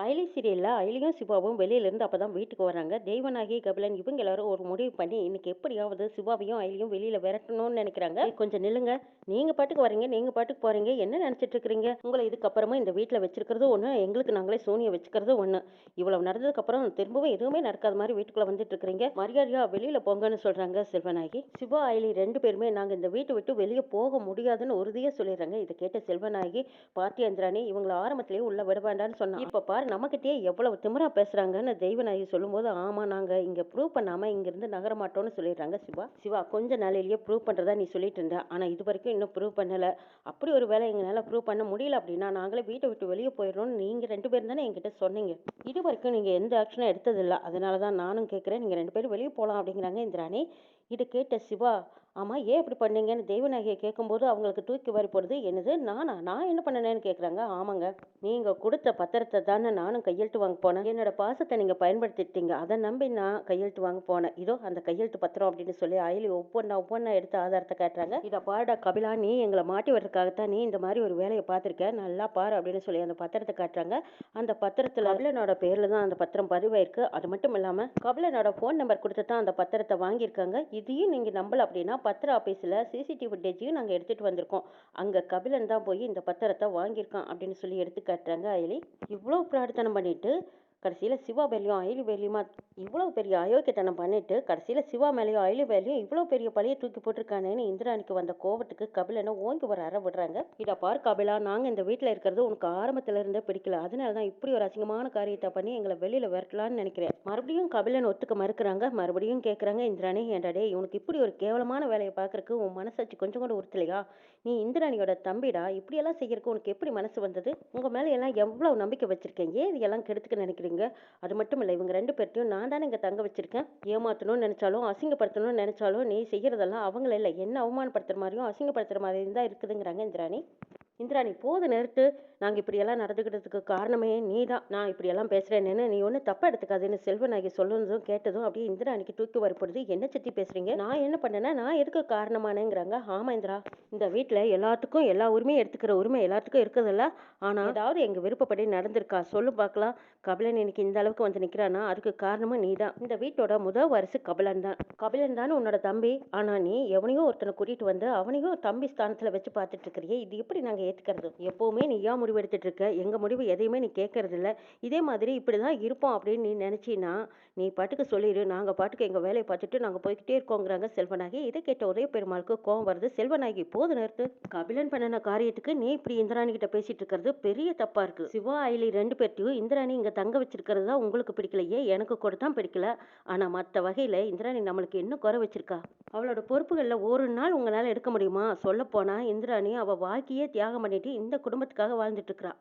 அயலி சீரியலில் அயலியும் சிவாவும் வெளியிலேருந்து அப்போ தான் வீட்டுக்கு வராங்க. தெய்வநாயகி கபிலன் இவங்க எல்லாரும் ஒரு முடிவு பண்ணி இன்னைக்கு எப்படியாவது சிவாவையும் அயலியும் வெளியில் விரட்டணும்னு நினைக்கிறாங்க. கொஞ்சம் நில்லுங்க. நீங்கள் பாட்டுக்கு வரீங்க நீங்கள் பாட்டுக்கு போகிறீங்க என்ன நினச்சிட்டு இருக்கிறீங்க? உங்களை இதுக்கப்புறமா இந்த வீட்டில் வச்சிருக்கிறது ஒன்று எங்களுக்கு நாங்களே சோனியை வச்சுக்கிறதும் ஒன்று இவ்வளவு நடந்ததுக்கப்புறம் திரும்பவும் எதுவுமே நடக்காத மாதிரி வீட்டுக்குள்ளே வந்துட்டு இருக்கிறீங்க. மரியாதையா வெளியில் போங்கன்னு சொல்கிறாங்க செல்வநாயகி. சிவா அயலி ரெண்டு பேருமே நாங்கள் இந்த வீட்டை விட்டு வெளியே போக முடியாதுன்னு உறுதியாக சொல்லிடுறாங்க. இதை கேட்ட செல்வநாயகி பாத்தியந்திராணி இவங்களை ஆரம்பத்திலேயே உள்ள விட வேண்டாம்னு சொன்னாங்க இப்போ பாருங்க நம்மக்கிட்டேயே எவ்வளவு திமிரா பேசுகிறாங்கன்னு தெய்வநாயகி சொல்லும்போது ஆமாம் நாங்கள் இங்கே ப்ரூவ் பண்ணாமல் இங்கேருந்து நகர மாட்டோம்னு சொல்லிடுறாங்க சிவா. சிவா கொஞ்ச நாளையிலேயே ப்ரூவ் பண்ணுறதா நீ சொல்லிட்டு இருந்த ஆனால் இது வரைக்கும் இன்னும் ப்ரூவ் பண்ணலை. அப்படி ஒரு வேலை எங்களால் ப்ரூவ் பண்ண முடியல அப்படின்னா நாங்களே வீட்டை விட்டு வெளியே போயிடணும்னு நீங்கள் ரெண்டு பேரும் தானே என்கிட்ட சொன்னீங்க. இது வரைக்கும் நீங்கள் எந்த ஆக்ஷனும் எடுத்ததில்லை. அதனால தான் நானும் கேட்குறேன் நீங்கள் ரெண்டு பேரும் வெளியே போகலாம் அப்படிங்கிறாங்க இந்திராணி. இதை கேட்ட சிவா ஆமாம் ஏன் இப்படி பண்ணீங்கன்னு தெய்வநாயகியை கேட்கும்போது அவங்களுக்கு தூக்கி வாரி போடுது. என்னது நானா? நான் என்ன பண்ணனேன்னு கேட்குறாங்க. ஆமாங்க. நீங்கள் கொடுத்த பத்திரத்தை தானே நானும் கையெழுத்து வாங்க போனேன். என்னோட பாசத்தை நீங்கள் பயன்படுத்திட்டீங்க. அதை நம்பி நான் கையெழுத்து வாங்க போனேன். இதோ அந்த கையெழுத்து பத்திரம் அப்படின்னு சொல்லி அயலி ஒவ்வொன்றா ஒவ்வொன்றா எடுத்து ஆதாரத்தை காட்டுறாங்க. இதை பாடா கபிலா நீ எங்களை மாட்டி விடுறதுக்காகத்தான் நீ இந்த மாதிரி ஒரு வேலையை பார்த்துருக்க. நல்லா பாரு அப்படின்னு சொல்லி அந்த பத்திரத்தை காட்டுறாங்க. அந்த பத்திரத்தில் கபிலனோட பேரில் தான் அந்த பத்திரம் பதிவாயிருக்கு. அது மட்டும் இல்லாமல் கபிலனோட ஃபோன் நம்பர் கொடுத்து தான் அந்த பத்திரத்தை வாங்கியிருக்காங்க. இதையும் நீங்கள் நம்பல அப்படின்னா பத்திர ஆஃபீஸில் சிசிடிவி ஃபுட்டேஜையும் நாங்கள் எடுத்துகிட்டு வந்திருக்கோம். அங்கே கபிலன் தான் போய் இந்த பத்திரத்தை வாங்கியிருக்கான் அப்படின்னு சொல்லி எடுத்து காட்டுறாங்க அயலி. இவ்வளோ பிரார்த்தனை பண்ணிட்டு கடைசியில் சிவா மேலேயும் அயலி வேலையுமா இவ்வளோ பெரிய அயோக்கியத்தனம் பண்ணிட்டு கடைசியில் சிவா மேலேயும் அயலி வேலையும் இவ்வளோ பெரிய பழைய தூக்கி போட்டிருக்கானேன்னு இந்திராணிக்கு வந்த கோவத்துக்கு கபிலனை ஓங்கி ஒரு அற விடுறாங்க. இதை பார் கபிலா நாங்கள் இந்த வீட்டில் இருக்கிறது உனக்கு ஆரம்பத்தில் இருந்தே பிடிக்கல. அதனால தான் இப்படி ஒரு அசிங்கமான காரியத்தை பண்ணி எங்களை வெளியில் விரட்டலான்னு நினைக்கிறேன். மறுபடியும் கபிலன் ஒத்துக்க மறுக்கிறாங்க. மறுபடியும் கேட்குறாங்க இந்திராணி ஏன்டாடே உனக்கு இப்படி ஒரு கேவலமான வேலையை பார்க்கறக்கு உன் மனசாட்சி கொஞ்சம் கூட உறுத்தலையா? நீ இந்திராணியோட தம்பிடா இப்படியெல்லாம் செய்யறக்கு உனக்கு எப்படி மனசு வந்தது? உங்கள் மேலே எல்லாம் எவ்வளோ நம்பிக்கை வச்சிருக்கேன்? ஏன் இதெல்லாம் கெடுத்துக்க நினைக்கிறீங்க? அது மட்டும் இல்லை இவங்க ரெண்டு பேர்த்தையும் நான் தானே இங்கே தங்க வச்சிருக்கேன். ஏமாற்றணும்னு நினச்சாலும் அசிங்கப்படுத்தணும்னு நினச்சாலும் நீ செய்கிறதெல்லாம் அவங்கள இல்லை. என்ன அவமானப்படுத்துகிற மாதிரியும் அசிங்கப்படுத்துகிற மாதிரியும் தான் இருக்குதுங்கிறாங்க இந்திராணி. இந்திராணி போது நிறுத்து. நாங்கள் இப்படியெல்லாம் நடந்துக்கிட்டதுக்கு காரணமே நீ தான் நான் இப்படியெல்லாம் பேசுகிறேன்னு நீ ஒன்றும் தப்பாக எடுத்துக்காதுன்னு செல்வநாயகி சொல்லுனதும் கேட்டதும் அப்படியே இந்திராணிக்கு தூக்கி வரப்படுது. என்ன சத்தி பேசுகிறீங்க நான் என்ன பண்ணேன்னா நான் எதுக்கு காரணமானேங்கிறாங்க? ஆமா இந்திரா இந்த வீட்டில் எல்லாத்துக்கும் எல்லா உரிமையும் எடுத்துக்கிற உரிமை எல்லாத்துக்கும் இருக்குதுல்ல. ஆனால் ஏதாவது எங்கள் விருப்பப்படி நடந்திருக்கா? சொல்லு பார்க்கலாம். கபிலன் இன்னைக்கு இந்த அளவுக்கு வந்து நிற்கிறானா அதுக்கு காரணமும் நீ தான் இந்த வீட்டோட முதல் வாரிசு கபிலன் தான். கபிலன் தான் உன்னோட தம்பி. ஆனால் நீ எவனையோ ஒருத்தனை கூட்டிகிட்டு வந்து அவனையும் தம்பி ஸ்தானத்தில் வச்சு பார்த்துட்டு இருக்கிறியே. இது எப்படி நாங்கள் ஏற்றுக்கிறது எப்போவுமே நீ ஏன் முடிவு எடுத்துகிட்டு இருக்க? எங்கள் முடிவு எதையுமே நீ கேட்கறதில்ல இதே மாதிரி இப்படி தான் இருப்போம் அப்படின்னு நீ நினச்சின்னா நீ பாட்டுக்கு சொல்லிடு நாங்கள் பாட்டுக்கு எங்கள் வேலையை பார்த்துட்டு நாங்கள் போய்கிட்டே இருக்கோங்கிறாங்க செல்வநாயகி. இதை கேட்ட ஒரே பெருமாளுக்கு கோவம் வருது. செல்வநாயகி போது நிறுத்து. கபிலன் பண்ணின காரியத்துக்கு நீ இப்படி இந்திராணி கிட்ட பேசிட்டு இருக்கிறது பெரிய தப்பா இருக்கு. சிவா ஐலி ரெண்டு பேர்த்தையும் இந்திராணி இங்க தங்க வச்சிருக்கிறது தான் உங்களுக்கு பிடிக்கலையே. எனக்கு கூட தான் பிடிக்கல. ஆனா மற்ற வகையில இந்திராணி நம்மளுக்கு என்ன குறை வச்சிருக்கா? அவளோட பொறுப்புகளில் ஒரு நாள் உங்களால் எடுக்க முடியுமா? சொல்ல போனா இந்திராணி அவள் வாழ்க்கையே தியாகம் பண்ணிட்டு இந்த குடும்பத்துக்காக வாழ்ந்துட்டு இருக்கிறா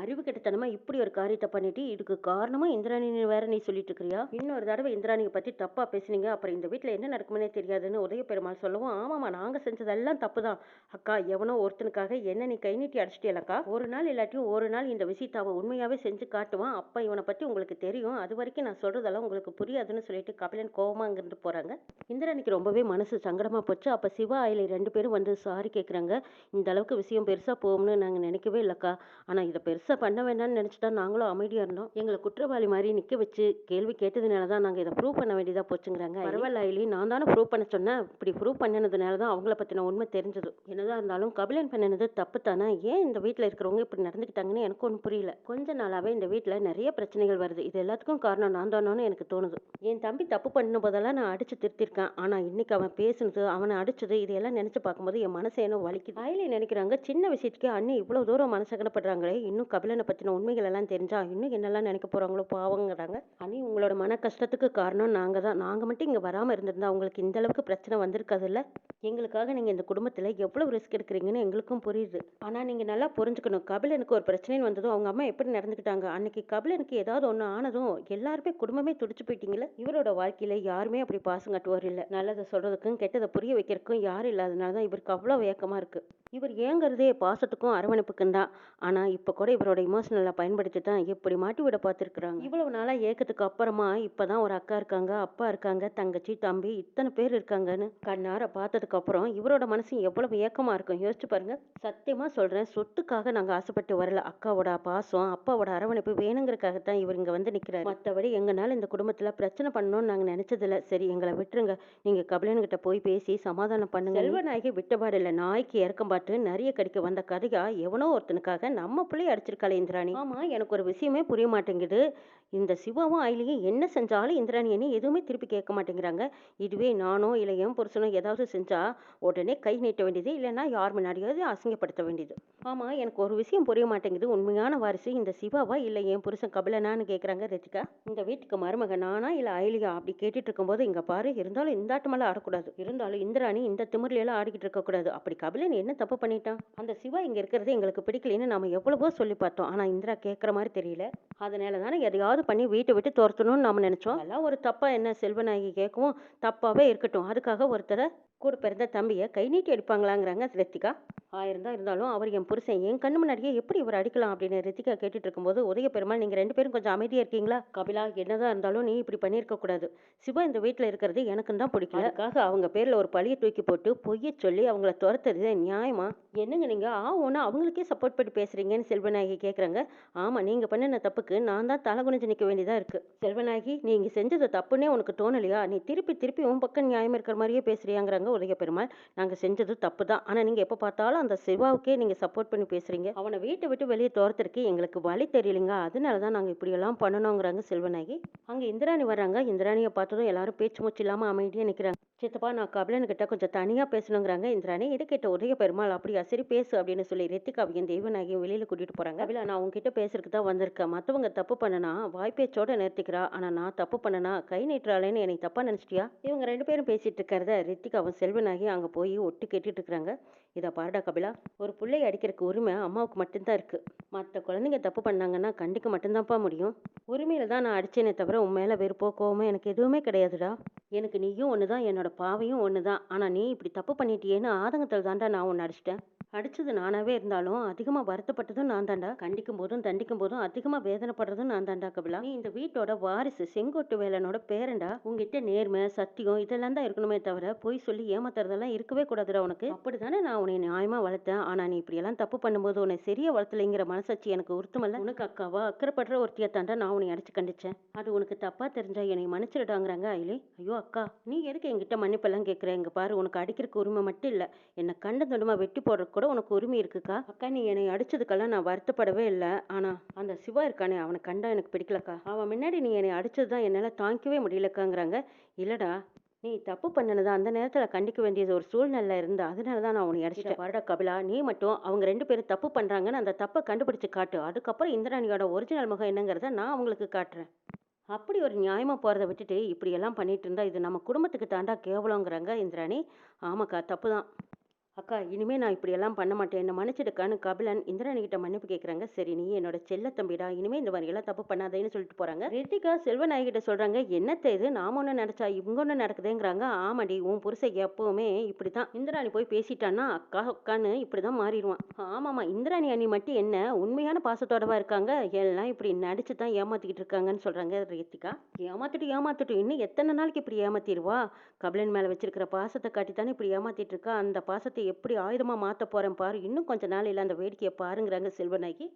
அறிவு கெட்டத்தனமா இப்படி ஒரு காரியத்தை பண்ணிட்டு இதுக்கு காரணமா இந்திராணி வேற நீ சொல்லிட்டு இருக்கிறியா இன்னொரு தடவை இந்திராணியை பத்தி தப்பா பேசுனீங்க அப்புறம் இந்த வீட்டுல என்ன நடக்கும்னே தெரியாதுன்னு உதய பெருமாள் சொல்லவும் ஆமாமா நாங்க செஞ்சதெல்லாம் தப்பு தான் அக்கா எவனோ ஒருத்தனுக்காக என்ன நீ கை நீட்டி அடிச்சிட்டேலக்கா ஒரு நாள் இல்லாட்டியும் ஒரு நாள் இந்த விஷயத்தாவை உண்மையாவே செஞ்சு காட்டுவான். அப்ப இவனை பத்தி உங்களுக்கு தெரியும். அது வரைக்கும் நான் சொல்றதெல்லாம் உங்களுக்கு புரியாதுன்னு சொல்லிட்டு கபிலன் கோவமா அங்கிருந்து போறாங்க. இந்திராணிக்கு ரொம்பவே மனசு சங்கடமா போச்சு. அப்ப சிவா ஆயிலை ரெண்டு பேரும் வந்து சாரி கேக்குறாங்க. இந்த அளவுக்கு விஷயம் பெருசா போகும்னு நாங்க நினைக்கவே இல்லக்கா. ஆனா இதை பெருசா பண்ண வேண்டாம்னு நினைச்சிட்டா நாங்களும் அமைதியா இருந்தோம். எங்களை குற்றவாளி மாதிரி நிக்க வச்சு கேள்வி கேட்டதுனால தான் நாங்க இதை ப்ரூவ் பண்ண வேண்டியதா போச்சுங்கிறாங்க பரவாயில்ல ஐலி. நான் தானே ப்ரூவ் பண்ண சொன்னேன். இப்படி ப்ரூவ் பண்ணனதுனால தான் அவங்கள பத்தின உண்மை தெரிஞ்சது. என்னதான் இருந்தாலும் கபிலன் பண்ணினது தப்பு தானே ஏன் இந்த வீட்ல இருக்கிறவங்க இப்படி நடந்துக்கிட்டாங்கன்னு எனக்கு ஒன்றும் புரியல. கொஞ்ச நாளாவே இந்த வீட்ல நிறைய பிரச்சனைகள் வருது. இது எல்லாத்துக்கும் காரணம் நான் தானோன்னு எனக்கு தோணுது. என் தம்பி தப்பு பண்ண போதெல்லாம் நான் அடிச்சு திருத்திருக்கேன். ஆனா இன்னைக்கு அவன் பேசுனது அவனை அடிச்சது இதையெல்லாம் நினைச்சு பார்க்கும்போது என் மனசு என்ன வலிக்குது. ஆயிலே நினைக்கிறாங்க சின்ன விஷயத்துக்கு அண்ணன் இவ்வளோ தூரம் மனசகடப்படுறாங்களே இன்னும் கபிலனை பற்றின உண்மைகள் எல்லாம் தெரிஞ்சா இன்னும் என்னெல்லாம் நினைக்க போகிறாங்களோ பாவங்கிறாங்க. அண்ணி உங்களோட மன கஷ்டத்துக்கு காரணம் நாங்கள் தான். நாங்கள் மட்டும் இங்கே வராமல் இருந்திருந்தா உங்களுக்கு இந்த அளவுக்கு பிரச்சனை வந்திருக்காதுல்ல எங்களுக்காக நீங்கள் இந்த குடும்பத்தில் எவ்வளோ ரிஸ்க் எடுக்கிறீங்கன்னு எங்களுக்கும் புரியுது. ஆனால் நீங்கள் நல்லா புரிஞ்சுக்கணும். கபிலனுக்கு ஒரு பிரச்சனைன்னு வந்ததும் அவங்க அம்மா எப்படி நடந்துக்கிட்டாங்க? அன்னைக்கு கபிலனுக்கு ஏதாவது ஒன்று ஆனதும் எல்லாருமே குடும்பமே துடிச்சு போயிட்டீங்களே இவரோட வாழ்க்கையில் யாருமே அப்படி பாசம் கட்டுவார் இல்லை. நல்லதை சொல்கிறதுக்கும் கெட்டதை புரிய வைக்கிறதுக்கும் யாரும் இல்லாதனால தான் இவருக்கு அவ்வளோ வேக்கமாக இருக்குது இவர் ஏங்கிறதே பாசத்துக்கும் அரவணைப்புக்கும் தான். ஆனால் இப்போ கூட இவரோட இமோஷனலை பயன்படுத்தி தான் எப்படி மாட்டி விட பார்த்துருக்குறாங்க? இவ்வளவு நாளாக ஏக்கத்துக்கு அப்புறமா இப்போ தான் ஒரு அக்கா இருக்காங்க அப்பா இருக்காங்க தங்கச்சி தம்பி இத்தனை பேர் இருக்காங்கன்னு கண்ணார பார்த்ததுக்கப்புறம் இவரோட மனசு எவ்வளவு ஏக்கமாக இருக்கும்? யோசிச்சு பாருங்க. சத்தியமாக சொல்கிறேன் சொத்துக்காக நாங்கள் ஆசைப்பட்டு வரல. அக்காவோட பாசம் அப்பாவோட அரவணைப்பு வேணுங்கிறக்காக தான் இவர் இங்கே வந்து நிற்கிறார் மற்றபடி எங்களால் இந்த குடும்பத்தில் பிரச்சனை பண்ணணும்னு நாங்கள் நினச்சதில்ல. சரி எங்களை விட்டுருங்க. நீங்கள் கபிலன்கிட்ட போய் பேசி சமாதானம் பண்ணுங்க. செல்வநாயகி விட்டபாடு இல்லை. நாய்க்கு இறக்கம் பார்த்து நிறைய கடிக்க வந்த கதையா எவனோ ஒருத்தனுக்காக நம்ம பிள்ளை அடிச்சிருக்காளே இந்திராணி. ஆமாம் எனக்கு ஒரு விஷயமே புரிய மாட்டேங்குது. இந்த சிவாவும் ஐலியும் என்ன செஞ்சாலும் இந்திராணி என்ன எதுவுமே திருப்பி கேட்க மாட்டேங்கிறாங்க. இதுவே நானோ இல்லை என் புருஷனோ ஏதாவது செஞ்சா உடனே கை நீட்ட வேண்டியது இல்லைன்னா யார் முன்னாடியாவது அசிங்கப்படுத்த வேண்டியது. ஆமாம் எனக்கு ஒரு விஷயம் புரிய மாட்டேங்குது. உண்மையான வாரிசு இந்த சிவாவா இல்லை என் புருஷன் கபிலனான்னு கேட்குறாங்க ரத்திகா. இந்த வீட்டுக்கு மருமக நானா இல்லை அயலியா அப்படி கேட்டுட்டு இருக்கும்போது இங்கே பாரு இருந்தாலும் இந்தாட்டமெல்லாம் ஆடக்கூடாது. இருந்தாலும் இந்திராணி இந்த திமிரிலாம் ஆடிக்கிட்டு இருக்கக்கூடாது. அப்படி கபிலன் என்ன தப்பு பண்ணிட்டான் அந்த சிவா இங்கே இருக்கிறது எங்களுக்கு பிடிக்கலன்னு நம்ம எவ்வளவோ சொல்லி பார்த்தோம். ஆனால் இந்திரா கேட்குற மாதிரி தெரியல. அதனால தானே எதையாவது பண்ணி வீட்டை விட்டு துரத்தணும்னு நம்ம நினச்சோம். அதெல்லாம் ஒரு தப்பாக என்ன செல்வநாயகி கேட்கவும் தப்பாகவே இருக்கட்டும். அதுக்காக ஒருத்தரை கூட பிறந்த தம்பியை கை நீட்டி அடிப்பாங்களாங்கிறாங்க ரித்திகா. ஆயிரம் தான் இருந்தாலும் அவர் என் புருஷன் என் கண்ணு முன்னாடியே எப்படி இவர் அடிக்கலாம் அப்படின்னு ரித்திகா கேட்டுட்டு இருக்கும்போது உதய பெருமாள் நீங்கள் ரெண்டு பேரும் கொஞ்சம் அமைதியாக இருக்கீங்களா? கபிலா என்னதான் இருந்தாலும் நீ இப்படி பண்ணியிருக்க கூடாது. சிவா இந்த வீட்டில் இருக்கிறது எனக்கும் தான் பிடிக்கல. அதுக்காக அவங்க பேரில் ஒரு பழியை தூக்கி போட்டு பொய்யை சொல்லி அவங்கள துரத்துறது நியாயமா? என்னங்க நீங்கள் ஆ ஒன்று அவங்களுக்கே சப்போர்ட் பண்ணி பேசுறீங்கன்னு செல்வநாயகி கேட்குறாங்க ஆமாம் நீங்கள் பண்ணின தப்புக்கு நான் தான் தலை குனிஞ்சு நிற்க வேண்டியதாக இருக்குது செல்வநாயகி நீங்கள் செஞ்சது தப்புன்னே உனக்கு தோணலையா? நீ திருப்பி திருப்பி உன் பக்கம் நியாயம் இருக்கிற மாதிரியே பேசுறியாங்கிறாங்க உலக பெருமாள் நாங்கள் செஞ்சது தப்பு தான் ஆனால் நீங்கள் எப்போ பார்த்தாலும் அந்த சிவாவுக்கே நீங்கள் சப்போர்ட் பண்ணி பேசுகிறீங்க அவனை வீட்டை விட்டு வெளியே துரத்துறதுக்கு எங்களுக்கு வழி தெரியலைங்க. அதனால தான் நாங்கள் இப்படியெல்லாம் பண்ணணுங்கிறாங்க செல்வநாயகி. அங்கே இந்திராணி வர்றாங்க. இந்திராணியை பார்த்ததும் எல்லாரும் பேச்சு மூச்சு இல்லாமல் அமைதியாக நிற்கிறாங்க சித்தப்பா நான் கபிலன்கிட்ட கொஞ்சம் தனியாக பேசணுங்கிறாங்க. இந்திராணி இதை கேட்ட உதய பெருமாள் அப்படியா சரி பேசு அப்படின்னு சொல்லி ரித்திகாவையும் தெய்வநாயகியும் வெளியில் கூட்டிகிட்டு போகிறாங்க கபிலா நான் உங்ககிட்ட பேசுறதுக்கு தான் வந்திருக்கேன். மற்றவங்க தப்பு பண்ணனா வாய்ப்பேச்சோட நிறுத்திக்கிறா. ஆனால் நான் தப்பு பண்ணனா கை நீட்டுறாளேன்னு என்னை தப்பாக நினச்சிட்டியா? இவங்க ரெண்டு பேரும் பேசிட்டு இருக்கிறத ரித்திகாவும் செல்வனாகி அங்கே போய் ஒட்டு கேட்டுட்டு இருக்கிறாங்க இதை பாருடா கபிலா ஒரு பிள்ளை அடிக்கிறதுக்கு உரிமை அம்மாவுக்கு மட்டும்தான் இருக்குது மற்ற குழந்தைங்க தப்பு பண்ணாங்கன்னா கண்டிக்க மட்டும்தான்ப்பா முடியும். உரிமையில் தான் நான் அடித்தேனே தவிர உன் மேலே வெறுப்போ கோவமோ எனக்கு எதுவுமே கிடையாதுடா. எனக்கு நீயும் ஒன்று தான் என்னோட பாவையும் ஒன்று தான் ஆனால் நீ இப்படி தப்பு பண்ணிட்டியேன்னு ஆதங்கத்தில் தான்டா நான் உன்னை அடிச்சிட்டேன். அடிச்சது நானாவே இருந்தாலும் அதிகமாக வருத்தப்பட்டதும் நான் தாண்டா கண்டிக்கும் போதும் தண்டிக்கும் போதும் அதிகமாக வேதனைப்படுறதும் நான் தாண்டா கபிலா. நீ இந்த வீட்டோட வாரிசு செங்கோட்டு வேலனோட பேரண்டா உங்ககிட்ட நேர்மை சத்தியம் இதெல்லாம் தான் இருக்கணுமே தவிர பொய் சொல்லி ஏமாத்துறதெல்லாம் இருக்கவே கூடாதுடா உனக்கு. அப்படிதானே நான் உன்னை நியாயமா வளர்த்தேன். ஆனா நீ இப்படியெல்லாம் தப்பு பண்ணும்போது உன்னை சரியா வளர்த்தலைங்கிற மனசாட்சி எனக்கு உருத்தமல்ல உனக்கு அக்காவா அக்கறைப்படுற ஒருத்தியை தாண்டா நான் உன்னை அடிச்சு கண்டிச்சேன். அது உனக்கு தப்பா தெரிஞ்சா என்னை மன்னிச்சிடுடாங்கிறாங்க ஐலே ஐயோ அக்கா நீ எதுக்கு என்கிட்ட மன்னிப்பெல்லாம் கேட்குற இங்க பாரு உனக்கு அடிக்கிறதுக்கு உரிமை மட்டும் இல்லை. என்னை கண்ட தொண்டமா வெட்டி போடுறதுக்கு கூட உனக்கு உரிமை இருக்குக்கா? அக்கா நீ என்னை அடிச்சதுக்கெல்லாம் நான் வருத்தப்படவே இல்லை. ஆனா அந்த சிவா இருக்கானே அவனை கண்டா எனக்கு பிடிக்கலக்கா. அவன் முன்னாடி நீ என்னை அடிச்சது தான் என்னால் தாங்கிக்கவே முடியலக்காங்கிறாங்க. இல்லடா நீ தப்பு பண்ணனதா அந்த நேரத்தில் கண்டிக்க வேண்டியது ஒரு சூழ்நிலை இருந்தா அதனால தான் நான் உன்னை அடிச்சிட்டேன். வரடா கபிலா நீ மட்டும் அவங்க ரெண்டு பேரும் தப்பு பண்ணுறாங்கன்னு அந்த தப்பை கண்டுபிடிச்சு காட்டு. அதுக்கப்புறம் இந்திராணியோட ஒரிஜினல் முகம் என்னங்கிறத நான் அவங்களுக்கு காட்டுறேன். அப்படி ஒரு நியாயமா போகிறத விட்டுட்டு இப்படியெல்லாம் பண்ணிட்டு இருந்தா இது நம்ம குடும்பத்துக்கு தாண்டா கேவலங்கிறாங்க இந்திராணி. ஆமாக்கா தப்பு தான் அக்கா இனிமே நான் இப்படியெல்லாம் பண்ண மாட்டேன். என்ன மன்னிச்சிடுக்கான்னு கபிலன் இந்திராணி மன்னிப்பு கேட்குறாங்க சரி நீ என்னோட செல்ல தம்பிடா. இனிமே இந்த மாதிரியெல்லாம் தப்பு பண்ணாதேன்னு சொல்லிட்டு போறாங்க. ரித்திகா செல்வநாயகிட்ட சொல்றாங்க என்னத்த இது? நாம ஒன்று நினைச்சா இவங்க ஒன்று நடக்குதுங்கிறாங்க. ஆமாடி உன் புருஷன் எப்பவுமே இப்படிதான் இந்திராணி போய் பேசிட்டான்னா அக்கா அக்கான்னு இப்படிதான் மாறிடுவான். ஆமாமா இந்திராணி அண்ணி மட்டும் என்ன உண்மையான பாசத்தோடவா இருக்காங்க? எல்லாம் இப்படி நடிச்சு தான் ஏமாத்திக்கிட்டு இருக்காங்கன்னு சொல்றாங்க ரித்திகா. ஏமாத்திட்டு ஏமாத்திட்டு இன்னும் எத்தனை நாளைக்கு இப்படி ஏமாத்திடுவா? கபிலன் மேல வச்சிருக்கிற பாசத்தை காட்டி தானே இப்படி ஏமாத்திட்டு இருக்கா? அந்த பாசத்தை எப்படி ஆயுதமா மாத்த போறேன் பாரு. இன்னும் கொஞ்ச நாள் அந்த வேடிக்கையை பாருங்கிறாங்க செல்வநாயகி.